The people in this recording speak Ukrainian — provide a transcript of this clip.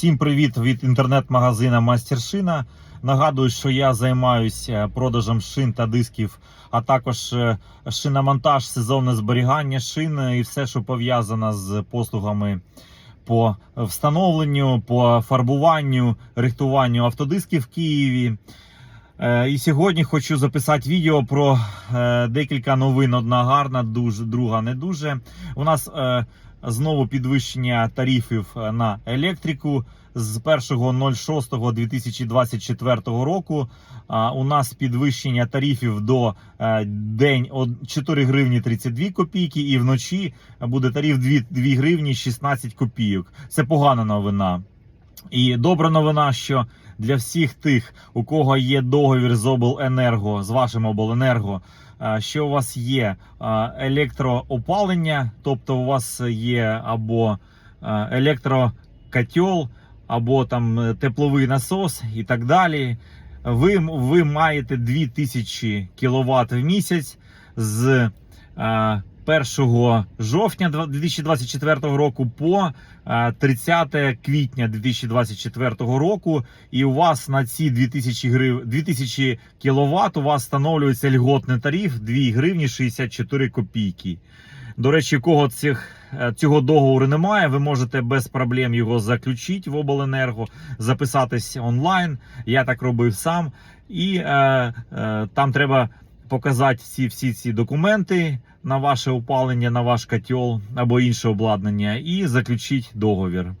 Всім привіт від інтернет-магазина Мастершина. Нагадую, що я займаюся продажем шин та дисків, а також е, шиномонтаж, сезонне зберігання шин і все, що пов'язано з послугами по встановленню, по фарбуванню, рихтуванню автодисків в Києві. Е, І сьогодні хочу записати відео про е, декілька новин. Одна гарна, дуже друга не дуже. У нас знову підвищення тарифів е, на електрику з 1.06.2024 року. А, У нас підвищення тарифів до е, день од- 4 гривні 32 копійки, і вночі буде тариф 2, 2 гривні 16 копійок. Це погана новина. І добра новина, що для всіх тих, у кого є договір з обленерго, з вашим обленерго, е, що у вас є е, електроопалення, тобто у вас є або е, електрокотел, або там тепловий насос і так далі. Ви, ви маєте 2000 кВт в місяць з 1 жовтня 2024 року по е, 30 квітня 2024 року, і у вас на ці 2000 грив... 2000 кВт у вас встановлюється льготний тариф 2 гривні 64 копійки. До речі, кого цих, е, цього договору немає, ви можете без проблем його заключити в обленерго, записатись онлайн. Я так робив сам. І е, е, там треба показати всі, всі ці документи на ваше опалення, на ваш котел або інше обладнання, і заключіть договір.